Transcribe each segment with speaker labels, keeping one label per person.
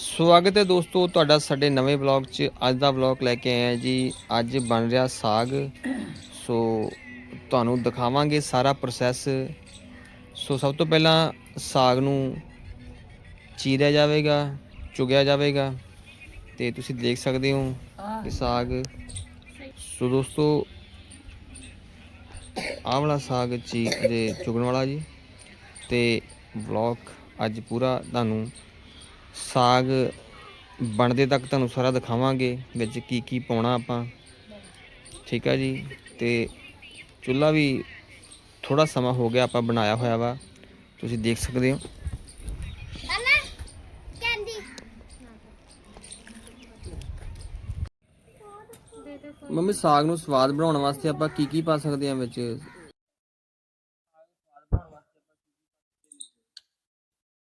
Speaker 1: ਸਵਾਗਤ ਹੈ ਦੋਸਤੋ ਤੁਹਾਡਾ ਸਾਡੇ ਨਵੇਂ ਵਲੌਗ 'ਚ। ਅੱਜ ਦਾ ਵਲੌਗ ਲੈ ਕੇ ਆਏ ਹਾਂ ਜੀ। ਅੱਜ ਬਣ ਰਿਹਾ ਸਾਗ। ਸੋ ਤੁਹਾਨੂੰ ਦਿਖਾਵਾਂਗੇ ਸਾਰਾ ਪ੍ਰੋਸੈਸ ਸੋ ਸਭ ਤੋਂ ਪਹਿਲਾਂ ਸਾਗ ਨੂੰ ਚੀਰਿਆ ਜਾਵੇਗਾ ਚੁਗਿਆ ਜਾਵੇਗਾ ਤੇ ਤੁਸੀਂ ਦੇਖ ਸਕਦੇ ਹੋ ਕਿ ਸਾਗ। ਸੋ ਦੋਸਤੋ ਆਹ ਵਾਲਾ ਸਾਗ ਚੀ ਦੇ ਚੁਗਣ ਵਾਲਾ ਜੀ। ਤੇ ਵਲੌਗ ਅੱਜ ਪੂਰਾ ਤੁਹਾਨੂੰ ਸਾਗ ਬਣਦੇ ਤੱਕ ਤੁਹਾਨੂੰ ਸਾਰਾ ਦਿਖਾਵਾਂਗੇ ਵਿੱਚ ਕੀ ਕੀ ਪਾਉਣਾ ਆਪਾਂ। ਠੀਕ ਆ ਜੀ? ਤੇ ਚੁੱਲ੍ਹਾ ਵੀ ਥੋੜਾ ਸਮਾਂ ਹੋ ਗਿਆ ਆਪਾਂ ਬਣਾਇਆ ਹੋਇਆ ਵਾ। ਤੁਸੀਂ ਦੇਖ ਸਕਦੇ ਹੋ। ਮੰਮੀ ਸਾਗ ਨੂੰ ਸਵਾਦ ਬਣਾਉਣ ਵਾਸਤੇ ਆਪਾਂ ਕੀ ਕੀ ਪਾ ਸਕਦੇ ਹਾਂ ਵਿੱਚ?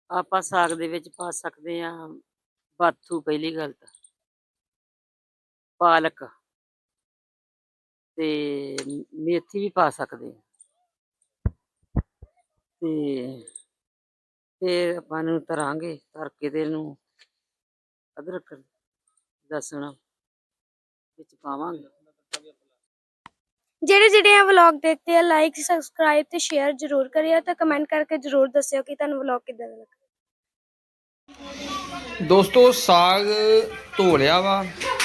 Speaker 2: ਆਪਾਂ ਸਾਗ ਦੇ ਵਿੱਚ ਪਾ ਸਕਦੇ ਆ ਬਾਥੂ ਪਹਿਲੀ ਗੱਲ ਤਾਂ। ਪਾਲਕ ਤੇ ਮੇਥੀ ਵੀ ਪਾ ਸਕਦੇ ਆ ਤੇ ਫਿਰ ਆਪਾਂ ਨੂੰ ਤਰਾਂਗੇ ਤਰ ਕੇ ਤੇ ਇਹਨੂੰ ਅਦਰਕ, ਲਸਣ ਵਿੱਚ ਪਾਵਾਂਗੇ।
Speaker 3: ਜਿਹੜੇ ਜਿਹੜੇ ਇਹ ਵਲੌਗ ਦੇਖਦੇ ਆ ਲਾਈਕ ਸਬਸਕ੍ਰਾਈਬ ਤੇ ਸ਼ੇਅਰ ਜ਼ਰੂਰ ਕਰਿਓ ਤੇ ਕਮੈਂਟ ਕਰਕੇ ਜ਼ਰੂਰ ਦੱਸਿਓ ਕਿ ਤੁਹਾਨੂੰ ਵਲੌਗ ਕਿੱਦਾਂ ਦਾ ਲੱਗਾ।
Speaker 1: ਦੋਸਤੋ, ਸਾਗ ਧੋ ਲਿਆ ਵਾ।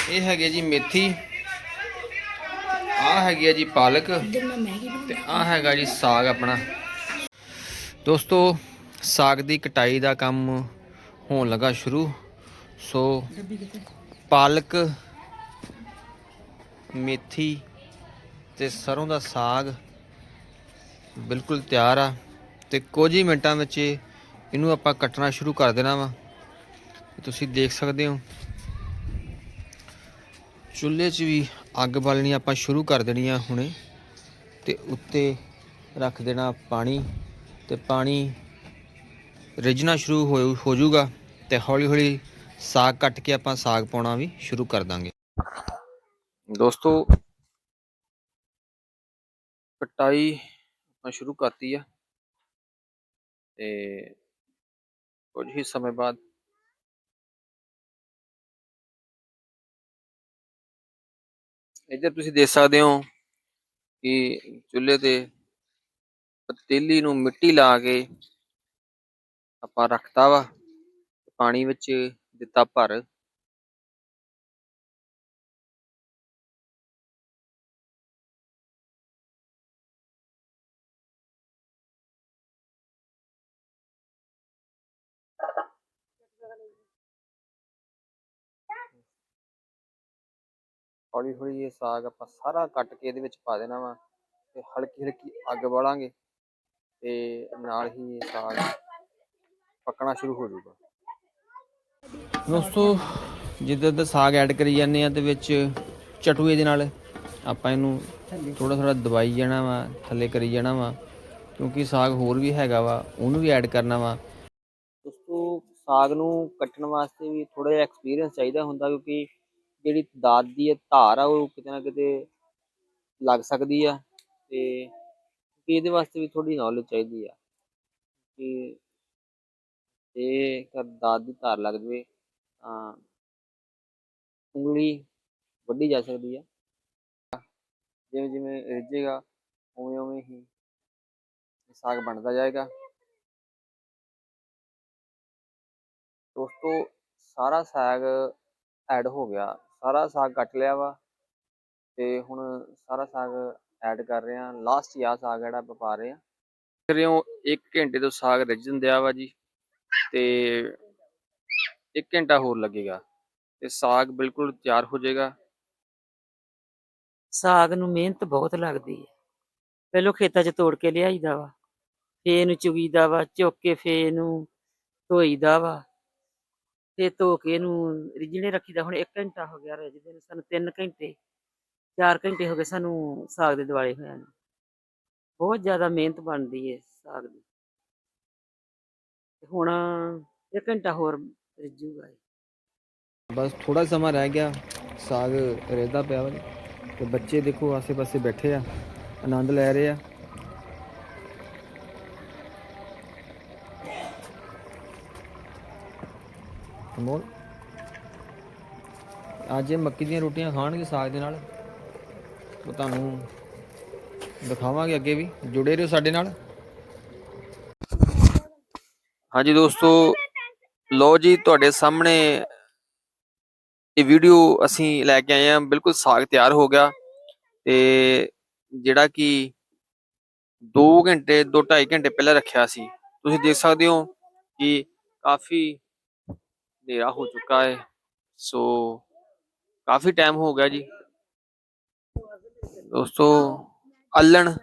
Speaker 1: ਇਹ ਹੈਗੇ ਜੀ ਮੇਥੀ। ਆਹ ਹੈਗੀ ਆ ਜੀ ਪਾਲਕ ਤੇ ਆਹ ਹੈਗਾ ਜੀ ਸਾਗ ਆਪਣਾ। ਦੋਸਤੋ, ਸਾਗ ਦੀ ਕਟਾਈ ਦਾ ਕੰਮ ਹੋਣ ਲੱਗਾ ਸ਼ੁਰੂ। ਸੋ, ਪਾਲਕ, ਮੇਥੀ ਤੇ ਸਰੋਂ ਦਾ ਸਾਗ ਬਿਲਕੁਲ ਤਿਆਰ ਆ। ਤੇ ਕੁਝ ਹੀ ਮਿੰਟਾਂ ਵਿੱਚ ਇਹਨੂੰ ਆਪਾਂ ਕੱਟਣਾ ਸ਼ੁਰੂ ਕਰ ਦੇਣਾ ਵਾ। ਤੁਸੀਂ ਦੇਖ ਸਕਦੇ ਹੋ। ਚੁੱਲ੍ਹੇ 'ਚ ਵੀ ਅੱਗ ਬਾਲਣੀ ਆਪਾਂ ਸ਼ੁਰੂ ਕਰ ਦੇਣੀ ਆ ਹੁਣੇ। ਤੇ ਉੱਤੇ ਰੱਖ ਦੇਣਾ ਪਾਣੀ। ਤੇ ਪਾਣੀ ਰਿੱਝਣਾ ਸ਼ੁਰੂ ਹੋ ਹੋ ਜਾਊਗਾ ਤੇ ਹੌਲੀ ਹੌਲੀ ਸਾਗ ਕੱਟ ਕੇ ਆਪਾਂ ਸਾਗ ਪਾਉਣਾ ਵੀ ਸ਼ੁਰੂ ਕਰ ਦਾਂਗੇ। ਦੋਸਤੋ, ਕਟਾਈ ਆਪਾਂ ਸ਼ੁਰੂ ਕਰਤੀ ਆ। ਤੇ ਕੁਝ ਹੀ ਸਮੇਂ ਬਾਅਦ ਇੱਧਰ ਤੁਸੀਂ ਦੇਖ ਸਕਦੇ ਹੋ ਕਿ ਚੁੱਲ੍ਹੇ ਤੇ ਪਤੀਲੀ ਨੂੰ ਮਿੱਟੀ ਲਾ ਕੇ ਆਪਾਂ ਰੱਖਤਾ ਵਾ, ਪਾਣੀ ਵਿੱਚ ਦਿੱਤਾ ਭਰ। ਹੌਲੀ ਹੌਲੀ ਇਹ ਸਾਗ ਆਪਾਂ ਸਾਰਾ ਕੱਟ ਕੇ ਇਹਦੇ ਵਿੱਚ ਪਾ ਦੇਣਾ ਵਾ ਤੇ ਹਲਕੀ ਹਲਕੀ ਅੱਗ ਬਾਲਾਂਗੇ ਤੇ ਨਾਲ ਹੀ ਇਹ ਸਾਗ ਪੱਕਣਾ ਸ਼ੁਰੂ ਹੋ ਜਾਊਗਾ। ਦੋਸਤੋ, ਜਿੱਦਾਂ ਦਾ ਸਾਗ ਐਡ ਕਰੀ ਜਾਂਦੇ ਆ ਤੇ ਵਿੱਚ ਚਟੂਏ ਦੇ ਨਾਲ ਆਪਾਂ ਇਹਨੂੰ ਥੋੜਾ ਥੋੜਾ ਦਬਾਈ ਜਾਣਾ ਵਾ, ਥੱਲੇ ਕਰੀ ਜਾਣਾ ਵਾ, ਕਿਉਂਕਿ ਸਾਗ ਹੋਰ ਵੀ ਹੈਗਾ ਵਾ, ਉਹਨੂੰ ਵੀ ਐਡ ਕਰਨਾ ਵਾ। ਦੋਸਤੋ, ਸਾਗ ਨੂੰ ਕੱਟਣ ਵਾਸਤੇ ਵੀ ਥੋੜਾ ਜਿਹਾ ਐਕਸਪੀਰੀਅੰਸ ਚਾਹੀਦਾ ਹੁੰਦਾ ਕਿਉਂਕਿ ਜਿਹੜੀ ਦਾਤ ਦੀ ਹੈ ਧਾਰ ਆ, ਉਹ ਕਿਤੇ ਨਾ ਕਿਤੇ ਲੱਗ ਸਕਦੀ ਆ ਤੇ ਕਿ ਇਹਦੇ ਵਾਸਤੇ ਵੀ ਥੋੜੀ ਨੌਲੇਜ ਚਾਹੀਦੀ ਆ ਕਿ ਜੇ ਕਰ ਦਾਤ ਦੀ ਧਾਰ ਲੱਗ ਜਵੇ ਤਾਂ ਉਂਗਲੀ ਵੱਢੀ ਜਾ ਸਕਦੀ ਆ। ਜਿਵੇਂ ਜਿਵੇਂ ਰਿੱਝੇਗਾ, ਉਵੇਂ ਉਵੇਂ ਹੀ ਸਾਗ ਬਣਦਾ ਜਾਏਗਾ। ਦੋਸਤੋ, ਸਾਰਾ ਸਾਗ ਐਡ ਹੋ ਗਿਆ। ਸਾਰਾ ਸਾਗ ਕੱਟ ਲਿਆ ਵਾ ਤੇ ਹੁਣ ਸਾਰਾ ਸਾਗ ਐਡ ਕਰ ਰਹੇ ਆ ਲਾਸਟ ਆ ਸਾਗ ਜਿਹੜਾ ਆਪਾਂ ਪਾ ਰਹੇ ਆ ਕਰ ਰਹੇ ਹੋ 1 ਘੰਟੇ ਤੋਂ ਸਾਗ ਰਿੱਝਣ ਦਿਆ ਵਾ ਜੀ ਤੇ 1 ਘੰਟਾ ਹੋਰ ਲੱਗੇਗਾ ਤੇ ਸਾਗ ਬਿਲਕੁਲ ਤਿਆਰ ਹੋ ਜਾਏਗਾ।
Speaker 2: ਸਾਗ ਨੂੰ ਮਿਹਨਤ ਬਹੁਤ ਲੱਗਦੀ ਹੈ। ਪਹਿਲੋਂ ਖੇਤਾਂ 'ਚ ਤੋੜ ਕੇ ਲਿਆਈਦਾ ਵਾ, ਫੇਰ ਇਹਨੂੰ ਚੁਗੀਦਾ ਵਾ, ਚੁੱਕ ਕੇ ਫੇ ਇਹਨੂੰ ਧੋਈਦਾ ਵਾ। ਤੇ ਧੋ ਕੇ ਇਹਨੂੰ ਰਿਜਣੇ ਰੱਖੀਦਾ। ਹੁਣ 1 ਘੰਟਾ ਹੋ ਗਿਆ ਰਿਜਦੇ ਨੂੰ, ਸਾਨੂੰ 3 ਘੰਟੇ 4 ਘੰਟੇ ਹੋ ਗਏ ਸਾਨੂੰ ਸਾਗ ਦੇ ਦਿਵਾਲੇ ਹੋਇਆ ਨੂੰ। ਬਹੁਤ ਜ਼ਿਆਦਾ ਮਿਹਨਤ ਬਣਦੀ ਹੈ ਸਾਗ ਦੀ। ਹੁਣ 1 ਘੰਟਾ ਹੋਰ ਰਿੱਝੂਗਾ
Speaker 1: ਬਸ ਥੋੜਾ ਸਮਾਂ ਰਹਿ ਗਿਆ, ਸਾਗ ਰੇਦਾ ਪਿਆ ਵਾ ਤੇ ਬੱਚੇ ਦੇਖੋ ਆਸੇ-ਪਾਸੇ ਬੈਠੇ ਆ, ਆਨੰਦ ਲੈ ਰਹੇ ਆ। ਅਨਮੋਲ ਅੱਜ ਇਹ ਮੱਕੀ ਦੀਆਂ ਰੋਟੀਆਂ ਖਾਣਗੇ ਸਾਗ ਦੇ ਨਾਲ। ਉਹ ਤੁਹਾਨੂੰ ਦਿਖਾਵਾਂਗੇ ਅੱਗੇ ਵੀ। ਜੁੜੇ ਰਹੋ ਸਾਡੇ ਨਾਲ। ਹਾਂਜੀ ਦੋਸਤੋ ਲੋ ਜੀ, ਤੁਹਾਡੇ ਸਾਹਮਣੇ ਇਹ ਵੀਡੀਓ ਅਸੀਂ ਲੈ ਕੇ ਆਏ ਹਾਂ। ਬਿਲਕੁਲ ਸਾਗ ਤਿਆਰ ਹੋ ਗਿਆ ਤੇ ਜਿਹੜਾ ਕਿ 2 ਘੰਟੇ 2 2.5 ਘੰਟੇ ਪਹਿਲਾਂ ਰੱਖਿਆ ਸੀ। ਤੁਸੀਂ ਦੇਖ ਸਕਦੇ ਹੋ ਕਿ ਕਾਫੀ ਹਨੇਰਾ ਹੋ ਚੁੱਕਾ ਹੈ, ਸੋ ਕਾਫੀ ਟਾਈਮ ਹੋ ਗਿਆ ਜੀ। ਦੋਸਤੋ, ਅੱਲਣ,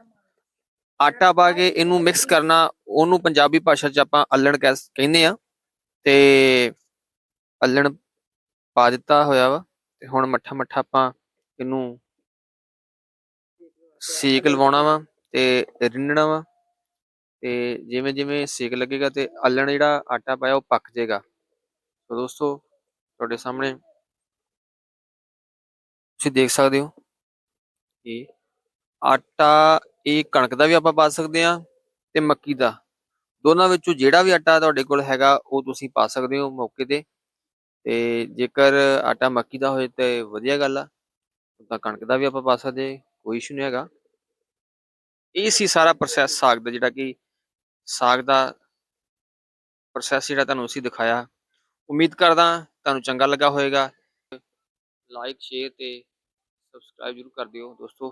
Speaker 1: ਆਟਾ ਪਾ ਕੇ ਇਹਨੂੰ ਮਿਕਸ ਕਰਨਾ, ਉਹਨੂੰ ਪੰਜਾਬੀ ਭਾਸ਼ਾ 'ਚ ਆਪਾਂ ਅੱਲਣ ਕਹਿ- ਕਹਿੰਦੇ ਆ ਤੇ ਅੱਲਣ ਪਾ ਦਿੱਤਾ ਹੋਇਆ ਵਾ, ਤੇ ਹੁਣ ਮੱਠਾ ਮੱਠਾ ਆਪਾਂ ਇਹਨੂੰ ਸੇਕ ਲਵਾਉਣਾ ਵਾ ਤੇ ਰਿੰਨਣਾ ਵਾ। ਤੇ ਜਿਵੇਂ ਜਿਵੇਂ ਸੇਕ ਲੱਗੇਗਾ ਤੇ ਅੱਲਣ ਜਿਹੜਾ ਆਟਾ ਪਾਇਆ ਉਹ ਪੱਕ ਜਾਏਗਾ ਸੋ ਦੋਸਤੋ ਤੁਹਾਡੇ ਸਾਹਮਣੇ ਤੁਸੀਂ ਦੇਖ ਸਕਦੇ ਹੋ ਕਿ ਆਟਾ ਇਹ ਕਣਕ ਦਾ ਵੀ ਆਪਾਂ ਪਾ ਸਕਦੇ ਆ ਤੇ ਮੱਕੀ ਦਾ ਦੋਨਾਂ ਵਿੱਚੋਂ ਜਿਹੜਾ ਵੀ ਆਟਾ ਤੁਹਾਡੇ ਕੋਲ ਹੈਗਾ ਉਹ ਤੁਸੀਂ ਪਾ ਸਕਦੇ ਹੋ ਮੌਕੇ ਤੇ ਤੇ ਜੇਕਰ ਆਟਾ ਮੱਕੀ ਦਾ ਹੋਏ ਤੇ ਵਧੀਆ ਗੱਲ ਆ ਤਾਂ ਕਣਕ ਦਾ ਵੀ ਆਪਾਂ ਪਾ ਸਕਦੇ ਕੋਈ ਇਸ਼ੂ ਨਹੀਂ ਹੈਗਾ ਇਹ ਸੀ ਸਾਰਾ ਪ੍ਰੋਸੈਸ ਸਾਗ ਦਾ ਜਿਹੜਾ ਕਿ ਸਾਗ ਦਾ ਪ੍ਰੋਸੈਸ ਜਿਹੜਾ ਤੁਹਾਨੂੰ ਅਸੀਂ ਦਿਖਾਇਆ ਉਮੀਦ ਕਰਦਾ ਤੁਹਾਨੂੰ ਚੰਗਾ ਲੱਗਾ ਹੋਵੇਗਾ। ਲਾਈਕ ਸ਼ੇਅਰ ਤੇ ਸਬਸਕ੍ਰਾਈਬ ਜ਼ਰੂਰ ਕਰ ਦਿਓ ਦੋਸਤੋ।